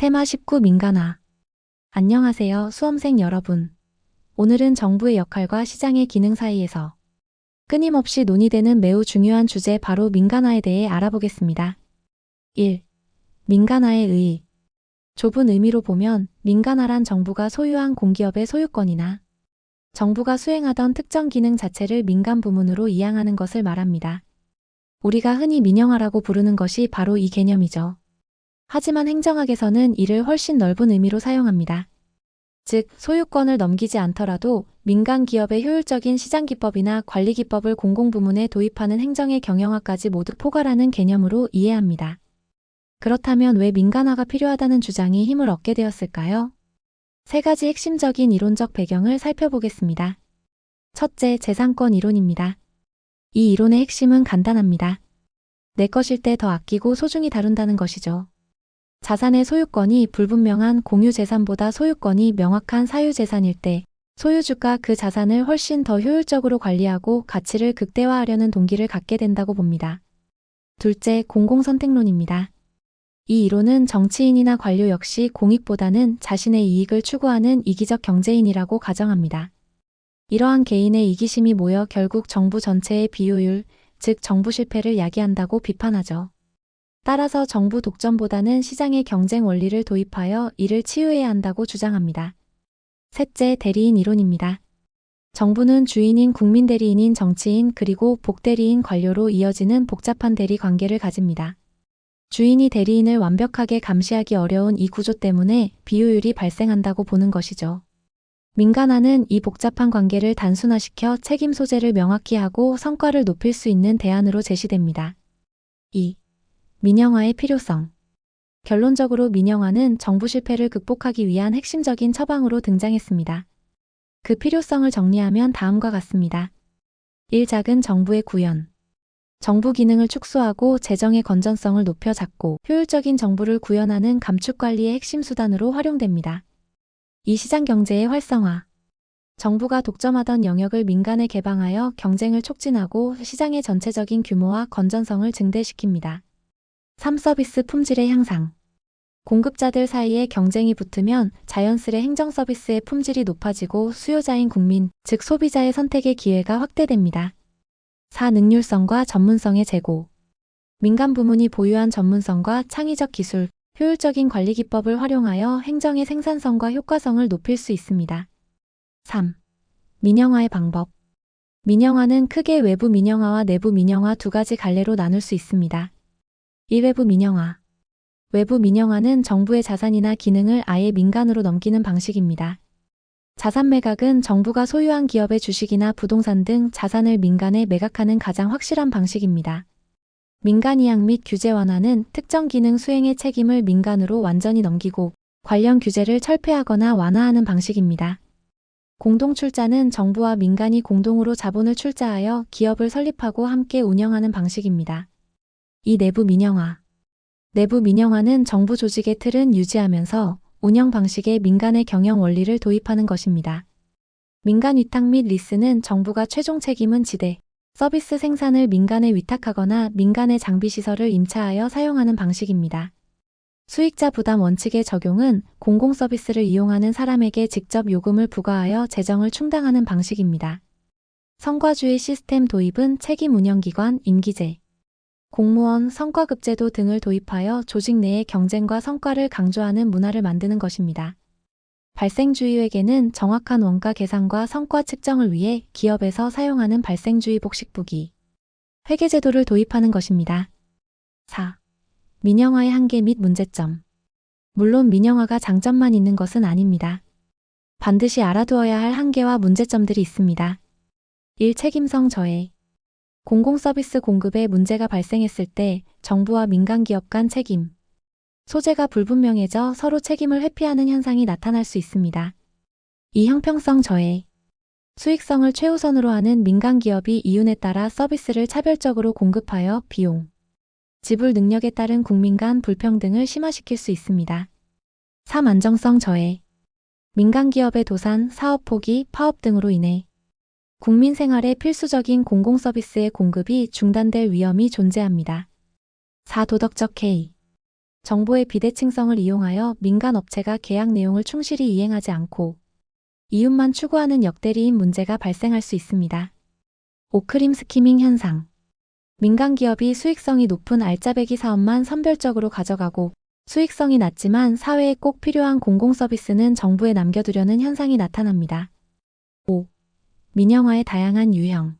테마 19 민간화. 안녕하세요, 수험생 여러분. 오늘은 정부의 역할과 시장의 기능 사이에서 끊임없이 논의되는 매우 중요한 주제 바로 민간화에 대해 알아보겠습니다. 1. 민간화의 의의. 좁은 의미로 보면 민간화란 정부가 소유한 공기업의 소유권이나 정부가 수행하던 특정 기능 자체를 민간 부문으로 이양하는 것을 말합니다. 우리가 흔히 민영화라고 부르는 것이 바로 이 개념이죠. 하지만 행정학에서는 이를 훨씬 넓은 의미로 사용합니다. 즉, 소유권을 넘기지 않더라도 민간 기업의 효율적인 시장 기법이나 관리 기법을 공공부문에 도입하는 행정의 경영화까지 모두 포괄하는 개념으로 이해합니다. 그렇다면 왜 민간화가 필요하다는 주장이 힘을 얻게 되었을까요? 세 가지 핵심적인 이론적 배경을 살펴보겠습니다. 첫째, 재산권 이론입니다. 이 이론의 핵심은 간단합니다. 내 것일 때 더 아끼고 소중히 다룬다는 것이죠. 자산의 소유권이 불분명한 공유재산보다 소유권이 명확한 사유재산일 때 소유주가 그 자산을 훨씬 더 효율적으로 관리하고 가치를 극대화하려는 동기를 갖게 된다고 봅니다. 둘째, 공공선택론입니다. 이 이론은 정치인이나 관료 역시 공익보다는 자신의 이익을 추구하는 이기적 경제인이라고 가정합니다. 이러한 개인의 이기심이 모여 결국 정부 전체의 비효율, 즉 정부 실패를 야기한다고 비판하죠. 따라서 정부 독점보다는 시장의 경쟁 원리를 도입하여 이를 치유해야 한다고 주장합니다. 셋째, 대리인 이론입니다. 정부는 주인인 국민 대리인인 정치인 그리고 복대리인 관료로 이어지는 복잡한 대리 관계를 가집니다. 주인이 대리인을 완벽하게 감시하기 어려운 이 구조 때문에 비효율이 발생한다고 보는 것이죠. 민간화는 이 복잡한 관계를 단순화시켜 책임 소재를 명확히 하고 성과를 높일 수 있는 대안으로 제시됩니다. 2. 민영화의 필요성. 결론적으로 민영화는 정부 실패를 극복하기 위한 핵심적인 처방으로 등장했습니다. 그 필요성을 정리하면 다음과 같습니다. 1. 작은 정부의 구현. 정부 기능을 축소하고 재정의 건전성을 높여 잡고 효율적인 정부를 구현하는 감축 관리의 핵심 수단으로 활용됩니다. 이 시장 경제의 활성화. 정부가 독점하던 영역을 민간에 개방하여 경쟁을 촉진하고 시장의 전체적인 규모와 건전성을 증대시킵니다. 3. 서비스 품질의 향상. 공급자들 사이에 경쟁이 붙으면 자연스레 행정 서비스의 품질이 높아지고 수요자인 국민, 즉 소비자의 선택의 기회가 확대됩니다. 4. 능률성과 전문성의 제고. 민간 부문이 보유한 전문성과 창의적 기술, 효율적인 관리 기법을 활용하여 행정의 생산성과 효과성을 높일 수 있습니다. 3. 민영화의 방법. 민영화는 크게 외부 민영화와 내부 민영화 두 가지 갈래로 나눌 수 있습니다. 1. 외부 민영화. 외부 민영화는 정부의 자산이나 기능을 아예 민간으로 넘기는 방식입니다. 자산 매각은 정부가 소유한 기업의 주식이나 부동산 등 자산을 민간에 매각하는 가장 확실한 방식입니다. 민간 이양 및 규제 완화는 특정 기능 수행의 책임을 민간으로 완전히 넘기고 관련 규제를 철폐하거나 완화하는 방식입니다. 공동 출자는 정부와 민간이 공동으로 자본을 출자하여 기업을 설립하고 함께 운영하는 방식입니다. 이 내부 민영화. 내부 민영화는 정부 조직의 틀은 유지하면서 운영 방식에 민간의 경영 원리를 도입하는 것입니다. 민간 위탁 및 리스는 정부가 최종 책임은 지대, 서비스 생산을 민간에 위탁하거나 민간의 장비 시설을 임차하여 사용하는 방식입니다. 수익자 부담 원칙의 적용은 공공 서비스를 이용하는 사람에게 직접 요금을 부과하여 재정을 충당하는 방식입니다. 성과주의 시스템 도입은 책임 운영기관, 임기제, 공무원, 성과급제도 등을 도입하여 조직 내의 경쟁과 성과를 강조하는 문화를 만드는 것입니다. 발생주의 회계는 정확한 원가 계산과 성과 측정을 위해 기업에서 사용하는 발생주의 복식부기, 회계제도를 도입하는 것입니다. 4. 민영화의 한계 및 문제점. 물론 민영화가 장점만 있는 것은 아닙니다. 반드시 알아두어야 할 한계와 문제점들이 있습니다. 1. 책임성 저해. 공공 서비스 공급에 문제가 발생했을 때 정부와 민간 기업 간 책임, 소재가 불분명해져 서로 책임을 회피하는 현상이 나타날 수 있습니다. 이 형평성 저해, 수익성을 최우선으로 하는 민간 기업이 이윤에 따라 서비스를 차별적으로 공급하여 비용, 지불 능력에 따른 국민 간 불평등을 심화시킬 수 있습니다. 3. 안정성 저해, 민간 기업의 도산, 사업 포기, 파업 등으로 인해 국민 생활에 필수적인 공공 서비스의 공급이 중단될 위험이 존재합니다. 4. 도덕적 해이 정보의 비대칭성을 이용하여 민간 업체가 계약 내용을 충실히 이행하지 않고 이윤만 추구하는 역대리인 문제가 발생할 수 있습니다. 오크림 스키밍 현상. 민간 기업이 수익성이 높은 알짜배기 사업만 선별적으로 가져가고 수익성이 낮지만 사회에 꼭 필요한 공공 서비스는 정부에 남겨두려는 현상이 나타납니다. 5. 민영화의 다양한 유형.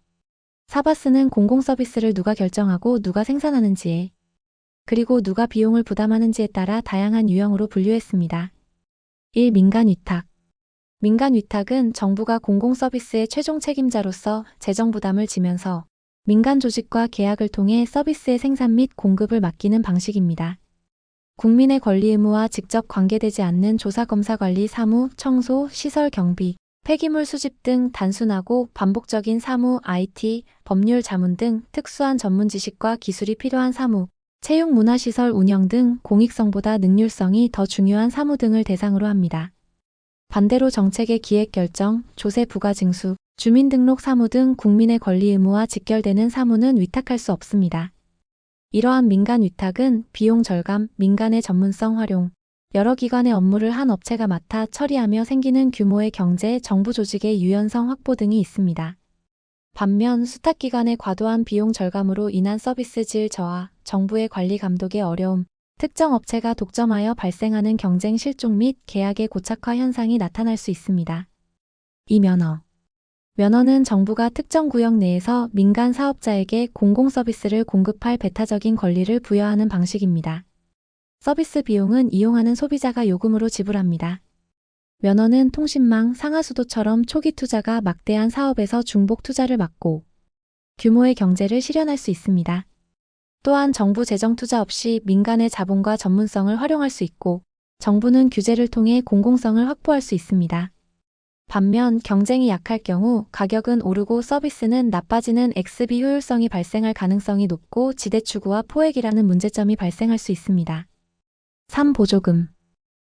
사바스는 공공 서비스를 누가 결정하고 누가 생산하는지에 그리고 누가 비용을 부담하는지에 따라 다양한 유형으로 분류했습니다. 1. 민간 위탁. 민간 위탁은 정부가 공공 서비스의 최종 책임자로서 재정 부담을 지면서 민간 조직과 계약을 통해 서비스의 생산 및 공급을 맡기는 방식입니다. 국민의 권리 의무와 직접 관계되지 않는 조사 검사 관리 사무, 청소, 시설 경비, 폐기물 수집 등 단순하고 반복적인 사무, IT, 법률 자문 등 특수한 전문 지식과 기술이 필요한 사무, 체육 문화시설 운영 등 공익성보다 능률성이 더 중요한 사무 등을 대상으로 합니다. 반대로 정책의 기획 결정, 조세 부과 징수, 주민등록 사무 등 국민의 권리 의무와 직결되는 사무는 위탁할 수 없습니다. 이러한 민간 위탁은 비용 절감, 민간의 전문성 활용, 여러 기관의 업무를 한 업체가 맡아 처리하며 생기는 규모의 경제, 정부 조직의 유연성 확보 등이 있습니다. 반면 수탁기관의 과도한 비용 절감으로 인한 서비스 질 저하, 정부의 관리 감독의 어려움, 특정 업체가 독점하여 발생하는 경쟁 실종 및 계약의 고착화 현상이 나타날 수 있습니다. 이 면허. 면허는 정부가 특정 구역 내에서 민간 사업자에게 공공 서비스를 공급할 배타적인 권리를 부여하는 방식입니다. 서비스 비용은 이용하는 소비자가 요금으로 지불합니다. 면허는 통신망, 상하수도처럼 초기 투자가 막대한 사업에서 중복 투자를 막고 규모의 경제를 실현할 수 있습니다. 또한 정부 재정 투자 없이 민간의 자본과 전문성을 활용할 수 있고 정부는 규제를 통해 공공성을 확보할 수 있습니다. 반면 경쟁이 약할 경우 가격은 오르고 서비스는 나빠지는 XB 효율성이 발생할 가능성이 높고 지대 추구와 포획이라는 문제점이 발생할 수 있습니다. 3. 보조금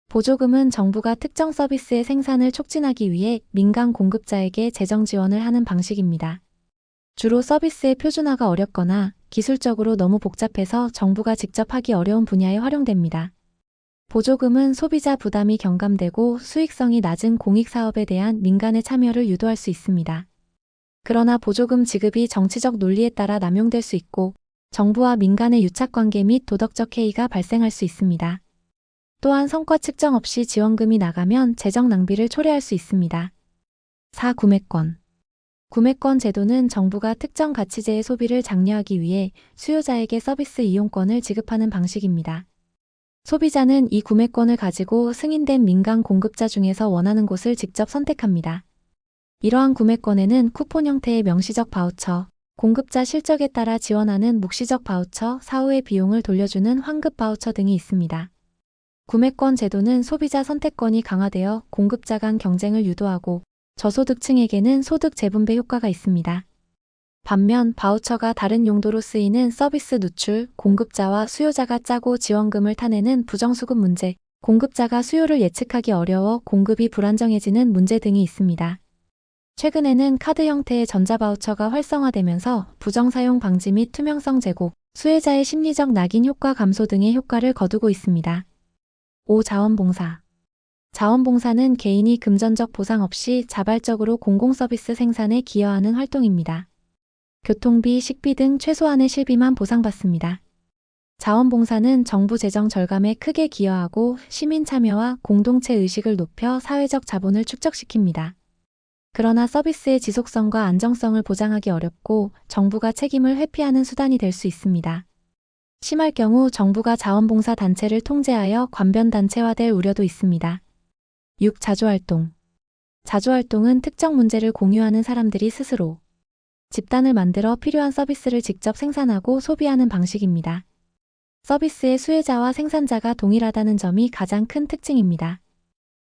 보조금은 정부가 특정 서비스의 생산을 촉진하기 위해 민간 공급자에게 재정 지원을 하는 방식입니다. 주로 서비스의 표준화가 어렵거나 기술적으로 너무 복잡해서 정부가 직접 하기 어려운 분야에 활용됩니다. 보조금은 소비자 부담이 경감되고 수익성이 낮은 공익사업에 대한 민간의 참여를 유도할 수 있습니다. 그러나 보조금 지급이 정치적 논리에 따라 남용될 수 있고 정부와 민간의 유착관계 및 도덕적 해이가 발생할 수 있습니다. 또한 성과 측정 없이 지원금이 나가면 재정 낭비를 초래할 수 있습니다. 4. 구매권 구매권 제도는 정부가 특정 가치제의 소비를 장려하기 위해 수요자에게 서비스 이용권을 지급하는 방식입니다. 소비자는 이 구매권을 가지고 승인된 민간 공급자 중에서 원하는 곳을 직접 선택합니다. 이러한 구매권에는 쿠폰 형태의 명시적 바우처, 공급자 실적에 따라 지원하는 묵시적 바우처, 사후의 비용을 돌려주는 환급 바우처 등이 있습니다. 구매권 제도는 소비자 선택권이 강화되어 공급자 간 경쟁을 유도하고 저소득층에게는 소득 재분배 효과가 있습니다. 반면 바우처가 다른 용도로 쓰이는 서비스 누출, 공급자와 수요자가 짜고 지원금을 타내는 부정수급 문제, 공급자가 수요를 예측하기 어려워 공급이 불안정해지는 문제 등이 있습니다. 최근에는 카드 형태의 전자바우처가 활성화되면서 부정사용 방지 및 투명성 제고, 수혜자의 심리적 낙인 효과 감소 등의 효과를 거두고 있습니다. 5. 자원봉사 자원봉사는 개인이 금전적 보상 없이 자발적으로 공공서비스 생산에 기여하는 활동입니다. 교통비, 식비 등 최소한의 실비만 보상받습니다. 자원봉사는 정부 재정 절감에 크게 기여하고 시민 참여와 공동체 의식을 높여 사회적 자본을 축적시킵니다. 그러나 서비스의 지속성과 안정성을 보장하기 어렵고 정부가 책임을 회피하는 수단이 될 수 있습니다. 심할 경우 정부가 자원봉사 단체를 통제하여 관변단체화될 우려도 있습니다. 6. 자주활동 자주활동은 특정 문제를 공유하는 사람들이 스스로 집단을 만들어 필요한 서비스를 직접 생산하고 소비하는 방식입니다. 서비스의 수혜자와 생산자가 동일하다는 점이 가장 큰 특징입니다.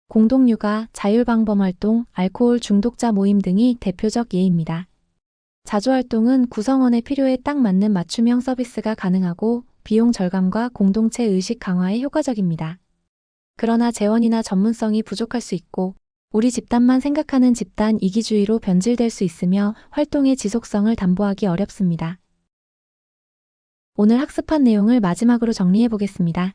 공동육아, 자율방범활동, 알코올 중독자 모임 등이 대표적 예입니다. 자주활동은 구성원의 필요에 딱 맞는 맞춤형 서비스가 가능하고 비용 절감과 공동체 의식 강화에 효과적입니다. 그러나 재원이나 전문성이 부족할 수 있고 우리 집단만 생각하는 집단 이기주의로 변질될 수 있으며 활동의 지속성을 담보하기 어렵습니다. 오늘 학습한 내용을 마지막으로 정리해 보겠습니다.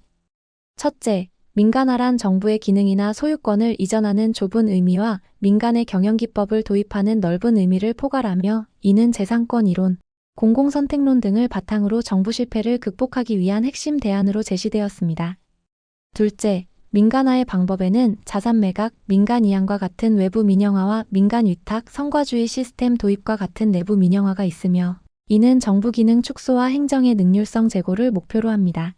첫째, 민간화란 정부의 기능이나 소유권을 이전하는 좁은 의미와 민간의 경영기법을 도입하는 넓은 의미를 포괄하며 이는 재산권 이론, 공공선택론 등을 바탕으로 정부 실패를 극복하기 위한 핵심 대안으로 제시되었습니다. 둘째, 민간화의 방법에는 자산 매각, 민간 이양과 같은 외부 민영화와 민간 위탁, 성과주의 시스템 도입과 같은 내부 민영화가 있으며 이는 정부 기능 축소와 행정의 능률성 제고를 목표로 합니다.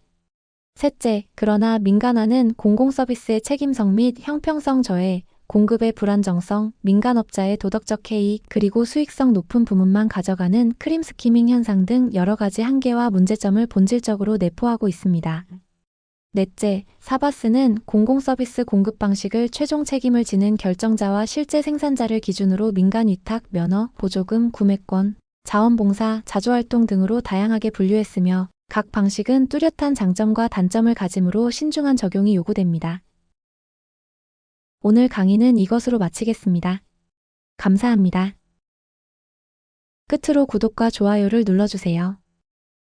셋째, 그러나 민간화는 공공서비스의 책임성 및 형평성 저해, 공급의 불안정성, 민간업자의 도덕적 해이, 그리고 수익성 높은 부문만 가져가는 크림 스키밍 현상 등 여러 가지 한계와 문제점을 본질적으로 내포하고 있습니다. 넷째, 사바스는 공공서비스 공급 방식을 최종 책임을 지는 결정자와 실제 생산자를 기준으로 민간 위탁, 면허, 보조금, 구매권, 자원봉사, 자조활동 등으로 다양하게 분류했으며 각 방식은 뚜렷한 장점과 단점을 가짐으로 신중한 적용이 요구됩니다. 오늘 강의는 이것으로 마치겠습니다. 감사합니다. 끝으로 구독과 좋아요를 눌러주세요.